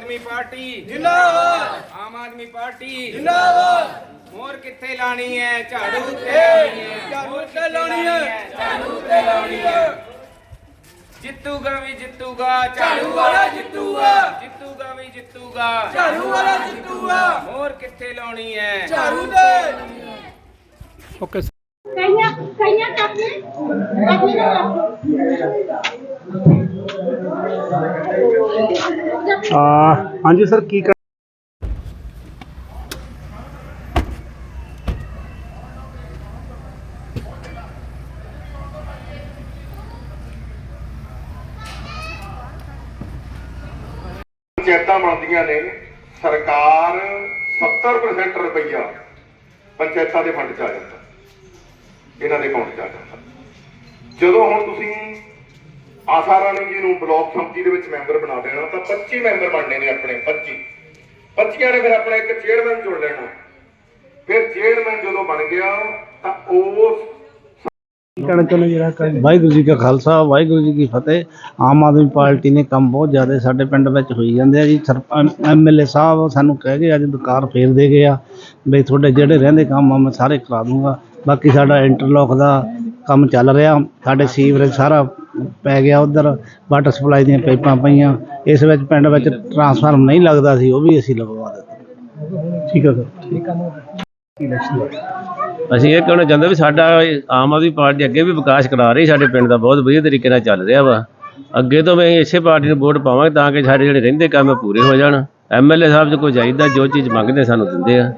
ਆਦਮੀ party ਜਿੰਦਾਬਾਦ Aam Aadmi party ਜਿੰਦਾਬਾਦ ਮੋਰ ਕਿੱਥੇ ਲਾਣੀ ਹੈ ਝਾੜੂ ਤੇ ਲਾਣੀ ਹੈ ਝਾੜੂ ਮੋਹਰ ਤੇ ਲਾਉਣੀ ਹੈ ਝਾੜੂ ਤੇ ਲਾਉਣੀ ਹੈ ਜਿੱਤੂਗਾ ਵੀ ਜਿੱਤੂਗਾ ਝਾੜੂ ਵਾਲਾ ਜਿੱਤੂਗਾ ਜਿੱਤੂਗਾ ਵੀ ਜਿੱਤੂਗਾ ਝਾੜੂ ਵਾਲਾ ਜਿੱਤੂਗਾ ਮੋਰ ਕਿੱਥੇ ਲਾਉਣੀ ਹੈ ਝਾੜੂ ਦੇ ਓਕੇ ਕਈਆਂ ਕਈਆਂ ਕਾਪੀ ਕਾਪੀ ਨਾ ਆ ਹਾਂਜੀ ਸਰ, ਕੀ ਕਰ ਪੰਚਾਇਤਾਂ ਬਣਦੀਆਂ ਨੇ, ਸਰਕਾਰ 70% ਰੁਪਈਆ ਪੰਚਾਇਤਾਂ ਦੇ ਫੰਡ ਚ ਆ ਜਾਂਦਾ। ਇਹਨਾਂ ਦੇ ਅਕਾਊਂਟ ਚ ਆ ਜਾਂਦਾ। ਜਦੋਂ ਹੁਣ ਤੁਸੀਂ ਆਸਾ ਰਾਣੀ ਜੀ ਨੂੰ ਬਲਾਕ ਸੰਮਤੀ ਦੇ ਵਿੱਚ ਮੈਂਬਰ ਬਣਾ ਦੇਣਾ ਤਾਂ 25 ਮੈਂਬਰ ਬਣਨੇ ਨੇ ਆਪਣੇ 25 25 ਨੇ ਫਿਰ ਆਪਣਾ ਇੱਕ ਚੇਅਰਮੈਨ ਚੁਣ ਲੈਣਾ। ਫਿਰ ਚੇਅਰਮੈਨ ਜਦੋਂ ਬਣ ਗਿਆ ਤਾਂ ਉਸ ਕਹਿਣਾ ਚਾਹੁੰਦੇ ਜਿਹੜਾ ਵਾਹਿਗੁਰੂ ਜੀ ਕਾ ਖਾਲਸਾ ਵਾਹਿਗੁਰੂ ਜੀ ਕੀ ਫਤਿਹ। ਆਮ ਆਦਮੀ ਪਾਰਟੀ ਨੇ ਕੰਮ ਬਹੁਤ ਜ਼ਿਆਦਾ ਸਾਡੇ ਪਿੰਡ ਵਿੱਚ ਹੋਈ ਜਾਂਦੇ ਆ ਜੀ। ਐਮਐਲਏ ਸਾਹਿਬ ਸਾਨੂੰ ਕਹਿ ਗਏ ਅੱਜ ਦੁਕਾਨ ਫੇਰ ਦੇ ਗਏ ਆ। ਵੀ ਤੁਹਾਡੇ ਜਿਹੜੇ ਰਹਿੰਦੇ ਕੰਮ ਆ ਮੈਂ ਸਾਰੇ ਕਰਾ ਦੂੰਗਾ। ਬਾਕੀ ਸਾਡਾ ਇੰਟਰਲੋਕ ਦਾ ਕੰਮ ਚੱਲ ਰਿਹਾ। ਸਾਡੇ ਸੀਵਰੇਜ ਸਾਰਾ ਪੈ ਗਿਆ ਉਧਰ ਵਾਟਰ ਸਪਲਾਈ ਦੀਆਂ ਪਾਈਪਾਂ ਪਈਆਂ। ਇਸ ਵਿੱਚ, ਪਿੰਡ ਵਿੱਚ ਟਰਾਂਸਫਾਰਮ ਨਹੀਂ ਲੱਗਦਾ ਸੀ, ਉਹ ਵੀ ਅਸੀਂ ਲਗਵਾ ਦਿੱਤਾ। ਠੀਕ ਹੈ ਸਰ? ਅਸੀਂ ਇਹ ਕਹਿਣਾ ਚਾਹੁੰਦੇ ਵੀ ਸਾਡਾ ਆਮ ਆਦਮੀ ਪਾਰਟੀ ਅੱਗੇ ਵੀ ਵਿਕਾਸ ਕਰਾ ਰਹੀ, ਸਾਡੇ ਪਿੰਡ ਦਾ ਬਹੁਤ ਵਧੀਆ ਤਰੀਕੇ ਨਾਲ ਚੱਲ ਰਿਹਾ ਵਾ। ਅੱਗੇ ਤੋਂ ਵੀ ਇਸੇ ਪਾਰਟੀ ਨੂੰ ਵੋਟ ਪਾਵਾਂਗੇ ਤਾਂ ਕਿ ਸਾਡੇ ਜਿਹੜੇ ਰਹਿੰਦੇ ਕੰਮ ਆ ਪੂਰੇ ਹੋ ਜਾਣ। ਐਮਐਲਏ ਸਾਹਿਬ ਜੋ ਕੋਈ ਚਾਹੀਦਾ ਜੋ ਚੀਜ਼ ਮੰਗਦੇ ਸਾਨੂੰ ਦਿੰਦੇ ਆ।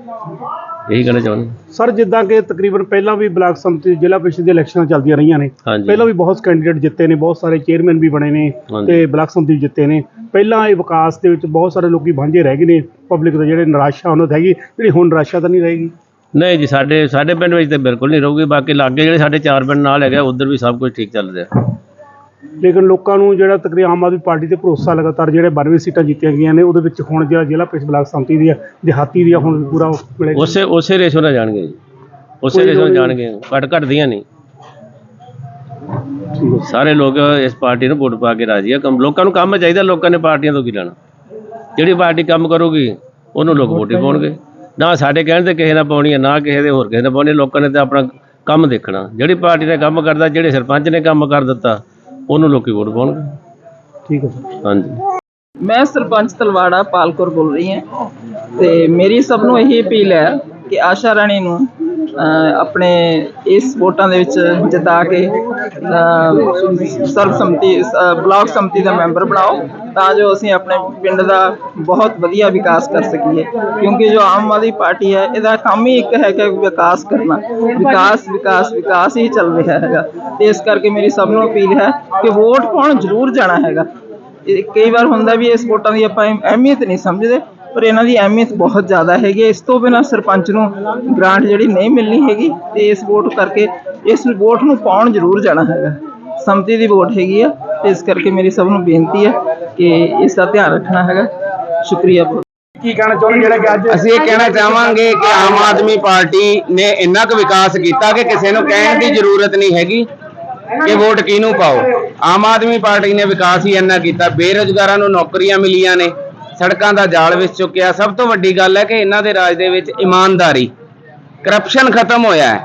ਇਹੀ ਕਹਿਣਾ ਚਾਹੁੰਦੇ ਸਰ ਜਿੱਦਾਂ ਕਿ ਤਕਰੀਬਨ ਪਹਿਲਾਂ ਵੀ ਬਲਾਕ ਸੰਮਤੀ ਜ਼ਿਲ੍ਹਾ ਪ੍ਰੀਸ਼ਦ ਦੀਆਂ ਇਲੈਕਸ਼ਨਾਂ ਚੱਲਦੀਆਂ ਰਹੀਆਂ ਨੇ। ਹਾਂਜੀ। ਪਹਿਲਾਂ ਵੀ ਬਹੁਤ ਕੈਂਡੀਡੇਟ ਜਿੱਤੇ ਨੇ ਬਹੁਤ ਸਾਰੇ ਚੇਅਰਮੈਨ ਵੀ ਬਣੇ ਨੇ ਹਾਂਜੀ। ਤੇ ਬਲਾਕ ਸੰਮਤੀ ਵੀ ਜਿੱਤੇ ਨੇ। ਪਹਿਲਾਂ ਇਹ ਵਿਕਾਸ ਦੇ ਵਿੱਚ ਬਹੁਤ ਸਾਰੇ ਲੋਕੀ ਵਾਂਝੇ ਰਹਿ ਗਏ ਨੇ। ਪਬਲਿਕ ਦੇ ਜਿਹੜੇ ਨਿਰਾਸ਼ਾ ਉਹਨਾਂ ਤੇ ਹੈਗੀ। ਜਿਹੜੀ ਹੁਣ ਨਿਰਾਸ਼ਾ ਤਾਂ ਨਹੀਂ ਰਹੇਗੀ। ਨਹੀਂ ਜੀ ਸਾਡੇ ਸਾਡੇ ਪਿੰਡ ਵਿੱਚ ਤੇ ਬਿਲਕੁਲ ਨਹੀਂ ਰਹੂਗੀ। ਬਾਕੀ ਲਾਗੇ ਜਿਹੜੇ ਸਾਡੇ ਚਾਰ ਪਿੰਡ ਨਾਲ ਹੈਗਾ ਉਧਰ ਵੀ ਸਭ ਕੁਝ ਠੀਕ ਚੱਲ ਰਿਹਾ। ਲੇਕਿਨ ਲੋਕਾਂ ਨੂੰ ਜਿਹੜਾ ਤਕਰੀਬਨ ਆਮ ਆਦਮੀ ਪਾਰਟੀ ਤੇ ਭਰੋਸਾ ਲਗਾਤਾਰ ਜਿਹੜੇ 92 ਸੀਟਾਂ ਜਿੱਤੀਆਂ ਗਈਆਂ ਨੇ ਉਹਦੇ ਵਿੱਚ ਹੁਣ ਜਿਹੜਾ ਜ਼ਿਲ੍ਹਾ ਪ੍ਰੀਸ਼ਦ ਬਲਾਕ ਸੰਮਤੀ ਦੀ ਆ ਦਿਹਾਤੀ ਦੀ ਹੁਣ ਪੂਰਾ ਮਿਲੇਗਾ ਉਸੇ ਉਸੇ ਰੇਸ਼ੋ ਨਾਲ ਜਾਣਗੇ ਜੀ। ਉਸੇ ਕੋਈ ਰੇਸ਼ੋ ਨਾਲ ਲੋੜ ਜਾਣਗੇ ਘੱਟ ਘੱਟਦੀਆਂ ਨਹੀਂ। ਸਾਰੇ ਲੋਕ ਇਸ ਪਾਰਟੀ ਨੂੰ ਵੋਟ ਪਾ ਕੇ ਰਾਜੀ ਆ। ਕੰਮ ਲੋਕਾਂ ਨੂੰ ਕੰਮ ਚਾਹੀਦਾ ਲੋਕਾਂ ਨੇ ਪਾਰਟੀਆਂ ਤੋਂ ਕੀ ਲੈਣਾ। ਜਿਹੜੀ ਪਾਰਟੀ ਕੰਮ ਕਰੂਗੀ ਉਹਨੂੰ ਲੋਕ ਵੋਟ ਹੀ ਪਾਉਣਗੇ। ਨਾ ਸਾਡੇ ਕਹਿਣ ਤੇ ਕਿਸੇ ਨਾਲ ਪਾਉਣੀ ਹੈ ਨਾ ਕਿਸੇ ਦੇ ਹੋਰ ਕਿਸੇ ਨੇ ਪਾਉਣੀ ਲੋਕਾਂ ਨੇ ਤਾਂ ਆਪਣਾ ਕੰਮ ਦੇਖਣਾ। ਜਿਹੜੀ ਪਾਰਟੀ ਨੇ ਕੰਮ ਕਰਦਾ ਜਿਹੜੇ ਸਰਪੰਚ ਨੇ ਕੰਮ ਕਰ ਦਿੱਤਾ ਉਹਨੂੰ ਲੋਕੀ ਵੋਟ ਪਾਉਣਗੇ। ਠੀਕ ਹੈ ਸਰ। ਹਾਂਜੀ। ਮੈਂ ਸਰਪੰਚ ਤਲਵਾੜਾ ਪਾਲਕੌਰ ਬੋਲ ਰਹੀ ਹਾਂ ਤੇ ਮੇਰੀ ਸਭ ਨੂੰ ਇਹੀ ਅਪੀਲ ਹੈ ਕਿ ਆਸ਼ਾ ਰਾਣੀ ਨੂੰ ਆਪਣੇ ਇਸ ਵੋਟਾਂ ਦੇ ਵਿੱਚ ਜਿਤਾ ਕੇ ਅਹ, ਸਰਬਸੰਮਤੀ ਅਹ, ਬਲਾਕ ਸੰਮਤੀ ਦਾ ਮੈਂਬਰ ਬਣਾਓ ਤਾਂ ਜੋ ਅਸੀਂ ਆਪਣੇ ਪਿੰਡ ਦਾ ਬਹੁਤ ਵਧੀਆ ਵਿਕਾਸ ਕਰ ਸਕੀਏ। ਕਿਉਂਕਿ ਜੋ ਆਮ ਆਦਮੀ ਪਾਰਟੀ ਹੈ ਇਹਦਾ ਕੰਮ ਹੀ ਇੱਕ ਹੈ ਕਿ ਵਿਕਾਸ ਕਰਨਾ। ਵਿਕਾਸ ਵਿਕਾਸ ਵਿਕਾਸ ਹੀ ਚੱਲ ਰਿਹਾ ਹੈਗਾ। ਤੇ ਇਸ ਕਰਕੇ ਮੇਰੀ ਸਭ ਨੂੰ ਅਪੀਲ ਹੈ ਕਿ ਵੋਟ ਪਾਉਣ ਜ਼ਰੂਰ ਜਾਣਾ ਹੈਗਾ। ਕਈ ਵਾਰ ਹੁੰਦਾ ਵੀ ਇਸ ਵੋਟਾਂ ਦੀ ਆਪਾਂ ਅਹਿਮੀਅਤ ਨਹੀਂ ਸਮਝਦੇ। ਪਰ ਇਹਨਾਂ ਦੀ ਅਹਿਮੀਅਤ ਬਹੁਤ ਜ਼ਿਆਦਾ ਹੈਗੀ ਹੈ। ਇਸ ਤੋਂ ਬਿਨਾਂ ਸਰਪੰਚ ਨੂੰ ਗ੍ਰਾਂਟ ਜਿਹੜੀ ਨਹੀਂ ਮਿਲਣੀ ਹੈਗੀ ਤੇ ਇਸ ਵੋਟ ਕਰਕੇ ਇਸ ਵੋਟ ਨੂੰ ਪਾਉਣ ਜ਼ਰੂਰ ਜਾਣਾ ਹੈਗਾ। ਸੰਮਤੀ ਦੀ ਵੋਟ ਹੈਗੀ ਆ ਤੇ ਇਸ ਕਰਕੇ ਮੇਰੀ ਸਭ ਨੂੰ ਬੇਨਤੀ ਹੈ ਕਿ ਇਸ ਦਾ ਧਿਆਨ ਰੱਖਣਾ ਹੈਗਾ। ਸ਼ੁਕਰੀਆ ਬਹੁਤ। ਕੀ ਕਹਿਣਾ ਚਾਹੁੰਦੇ ਜਿਹੜਾ ਕਿ ਅੱਜ ਅਸੀਂ ਇਹ ਕਹਿਣਾ ਚਾਹਾਂਗੇ ਕਿ ਆਮ ਆਦਮੀ ਪਾਰਟੀ ਨੇ ਇੰਨਾ ਕੁ ਵਿਕਾਸ ਕੀਤਾ ਕਿ ਕਿਸੇ ਨੂੰ ਕਹਿਣ ਦੀ ਜ਼ਰੂਰਤ ਨਹੀਂ ਹੈਗੀ ਕਿ ਵੋਟ ਕਿਹਨੂੰ ਪਾਓ। ਆਮ ਆਦਮੀ ਪਾਰਟੀ ਨੇ ਵਿਕਾਸ ਹੀ ਇੰਨਾ ਕੀਤਾ। ਬੇਰੁਜ਼ਗਾਰਾਂ ਨੂੰ ਨੌਕਰੀਆਂ ਮਿਲੀਆਂ ਨੇ। ਸੜਕਾਂ ਦਾ ਜਾਲ ਵਿਛ ਚੁੱਕਿਆ। ਸਭ ਤੋਂ ਵੱਡੀ ਗੱਲ ਹੈ ਕਿ ਇਹਨਾਂ ਦੇ ਰਾਜ ਦੇ ਵਿੱਚ ਇਮਾਨਦਾਰੀ ਕਰਪਸ਼ਨ ਖਤਮ ਹੋਇਆ ਹੈ।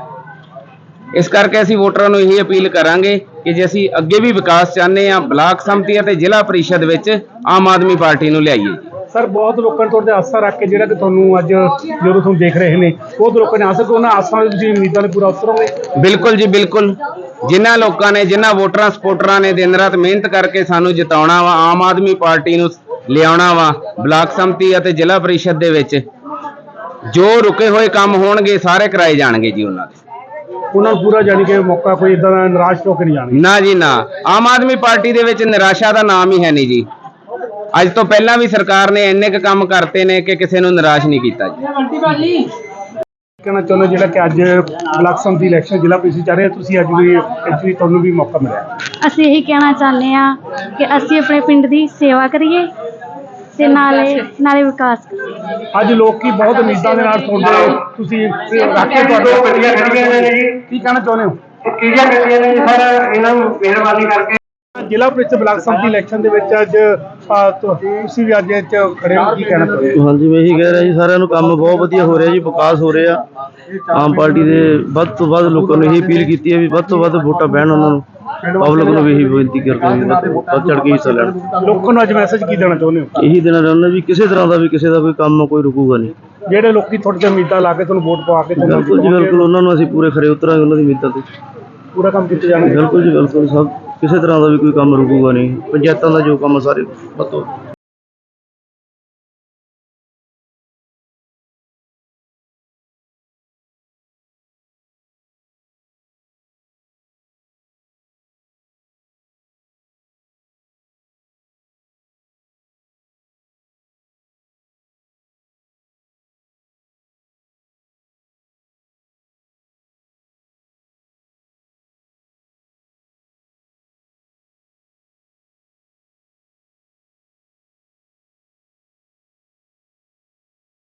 ਇਸ ਕਰਕੇ ਅਸੀਂ ਵੋਟਰਾਂ ਨੂੰ ਇਹੀ ਅਪੀਲ ਕਰਾਂਗੇ ਕਿ ਜੇ ਅਸੀਂ ਅੱਗੇ ਵੀ ਵਿਕਾਸ ਚਾਹੁੰਦੇ ਹਾਂ ਬਲਾਕ ਸੰਮਤੀ ਅਤੇ ਜ਼ਿਲ੍ਹਾ ਪਰਿਸ਼ਦ ਵਿੱਚ ਆਮ ਆਦਮੀ ਪਾਰਟੀ ਨੂੰ ਲਿਆਈਏ। ਸਰ ਬਹੁਤ ਲੋਕਾਂ ਨੇ ਤੁਹਾਡੇ ਤੇ ਆਸਾ ਰੱਖ ਕੇ ਜਿਹੜਾ ਕਿ ਤੁਹਾਨੂੰ ਅੱਜ ਜਦੋਂ ਤੁਹਾਨੂੰ ਦੇਖ ਰਹੇ ਨੇ ਬਹੁਤ ਲੋਕਾਂ ਨੇ ਆਸਾ ਕਿ ਉਹਨਾਂ ਆਸਾਂ ਦੇ ਤੁਸੀਂ ਉਮੀਦਾਂ ਦੇ ਪੂਰਾ ਉਤਰੋਗੇ? ਬਿਲਕੁਲ ਜੀ ਬਿਲਕੁਲ। ਜਿਨ੍ਹਾਂ ਲੋਕਾਂ ਨੇ ਜਿਨ੍ਹਾਂ ਵੋਟਰਾਂ ਸਪੋਰਟਰਾਂ ਨੇ ਦਿਨ ਰਾਤ ਮਿਹਨਤ ਕਰਕੇ ਸਾਨੂੰ ਜਿਤਾਉਣਾ ਵਾ ਆਮ ਆਦਮੀ ਪਾਰਟੀ ਨੂੰ ਲਿਆਉਣਾ ਵਾ ਬਲਾਕ ਸੰਮਤੀ ਅਤੇ ਜ਼ਿਲ੍ਹਾ ਪਰਿਸ਼ਦ ਦੇ ਵਿੱਚ। ਜੋ ਰੁਕੇ ਹੋਏ ਕੰਮ ਹੋਣਗੇ ਸਾਰੇ ਕਰਾਏ ਜਾਣਗੇ ਜੀ ਉਹਨਾਂ ਦੇ। ਉਹਨਾਂ ਨੂੰ ਪੂਰਾ ਜਾਣੀ ਕਿ ਮੌਕਾ ਕੋਈ ਇਦਾਂ ਦਾ ਨਿਰਾਸ਼ ਹੋ ਕੇ ਨਹੀਂ ਜਾਣਗੇ। ਨਾ ਜੀ ਨਾ। ਆਮ ਆਦਮੀ ਪਾਰਟੀ ਦੇ ਵਿੱਚ ਨਿਰਾਸ਼ਾ ਦਾ ਨਾਮ ਹੀ ਹੈ ਨਹੀਂ ਜੀ। ਅੱਜ ਤੋਂ ਪਹਿਲਾਂ ਵੀ ਸਰਕਾਰ ਨੇ ਇੰਨੇ ਕੁ ਕੰਮ ਕਰਤੇ ਨੇ ਕਿ ਕਿਸੇ ਨੂੰ ਨਿਰਾਸ਼ ਨਹੀਂ ਕੀਤਾ ਜੀ। ਕਹਿਣਾ ਚਾਹੁੰਦਾ ਜਿਹੜਾ ਕਿ ਅੱਜ ਬਲਾਕ ਸੰਮਤੀ ਇਲੈਕਸ਼ਨ ਜ਼ਿਲ੍ਹਾ ਪ੍ਰੀਸ਼ਦ ਚੱਲ ਰਿਹਾ ਤੁਸੀਂ ਅੱਜ ਵੀ ਅੱਜ ਵੀ ਤੁਹਾਨੂੰ ਵੀ ਮੌਕਾ ਮਿਲਿਆ। ਅਸੀਂ ਇਹੀ ਕਹਿਣਾ ਚਾਹੁੰਦੇ ਆ ਕਿ ਅਸੀਂ ਆਪਣੇ ਪਿੰਡ ਦੀ ਸੇਵਾ ਕਰੀਏ ਤੇ ਨਾਲੇ ਨਾਲੇ ਵਿਕਾਸ ਅੱਜ ਲੋਕੀ ਬਹੁਤ ਉਮੀਦਾਂ ਦੇ ਨਾਲ ਸੁਣਦੇ ਤੁਸੀਂ ਰੱਖ ਕੇ ਤੁਹਾਡੇ ਗੱਡੀਆਂ ਖੜੀਆਂ ਨੇ ਜੀ? ਕੀ ਕਹਿਣਾ ਚਾਹੁੰਦੇ ਹੋ? ਕਿਹੜੀਆਂ ਗੱਡੀਆਂ ਨੇ ਸਰ? ਇਹਨਾਂ ਨੂੰ ਮਿਹਰਬਾਨੀ ਕਰਕੇ। ਜ਼ਿਲ੍ਹਾ ਪ੍ਰੀਸ਼ਦ ਬਲਾਕ ਸੰਮਤੀ ਇਲੈਕਸ਼ਨ ਦੇ ਵਿੱਚ ਅੱਜ ਤੁਸੀਂ ਵੀ ਅੱਜ ਇਹ 'ਚ ਖੜੇ ਹੋ ਕੀ ਕਹਿਣਾ ਚਾਹੁੰਦੇ ਹੋ? ਹਾਂਜੀ ਮੈਂ ਇਹੀ ਕਹਿ ਰਿਹਾ ਜੀ ਸਾਰਿਆਂ ਨੂੰ ਕੰਮ ਬਹੁਤ ਵਧੀਆ ਹੋ ਰਿਹਾ ਜੀ ਵਿਕਾਸ ਹੋ ਰਿਹਾ। ਆਮ ਪਾਰਟੀ ਦੇ ਵੱਧ ਤੋਂ ਵੱਧ ਲੋਕਾਂ ਨੂੰ ਇਹੀ ਅਪੀਲ ਕੀਤੀ ਹੈ ਵੀ ਵੱਧ ਤੋਂ ਵੱਧ ਵੋਟਾਂ ਪੈਣ ਉਹਨਾਂ ਨੂੰ। ਪਬਲਿਕ ਨੂੰ ਵੀ ਇਹੀ ਬੇਨਤੀ ਕਰਦੇ ਹਾਂ ਵੱਧ ਚੜ ਕੇ ਹਿੱਸਾ ਲੈਣ ਲੋਕਾਂ ਨੂੰ ਅੱਜ ਮੈਸੇਜ ਕੀ ਦੇਣਾ ਚਾਹੁੰਦੇ ਹੋ? ਇਹੀ ਦੇਣਾ ਚਾਹੁੰਦਾ ਵੀ ਕਿਸੇ ਤਰ੍ਹਾਂ ਦਾ ਵੀ ਕਿਸੇ ਦਾ ਕੋਈ ਕੰਮ ਕੋਈ ਰੁਕੂਗਾ ਨਹੀਂ। ਜਿਹੜੇ ਲੋਕੀ ਤੁਹਾਡੇ ਤੇ ਉਮੀਦਾਂ ਲਾ ਕੇ ਤੁਹਾਨੂੰ ਵੋਟ ਪਵਾ ਕੇ ਤੁਹਾਨੂੰ ਬਿਲਕੁਲ ਜੀ ਬਿਲਕੁਲ ਉਹਨਾਂ ਨੂੰ ਅਸੀਂ ਪੂਰੇ ਖਰੇ ਉਤਰਾਂਗੇ ਉਹਨਾਂ ਦੀ ਮਿੱਤਾਂ ਤੇ। ਪੂਰਾ ਕੰਮ ਕੀਤਾ ਜਾਣਾ ਬਿਲਕੁਲ ਜੀ ਬਿਲਕੁਲ ਸਭ ਕਿਸੇ ਤਰ੍ਹਾਂ ਦਾ ਵੀ ਕੋਈ ਕੰਮ ਰੁਕੂਗਾ ਨਹੀਂ। ਪੰਚਾਇਤਾਂ ਦਾ ਜੋ ਕੰਮ ਸਾਰੇ। ਵੱਧ ਤੋਂ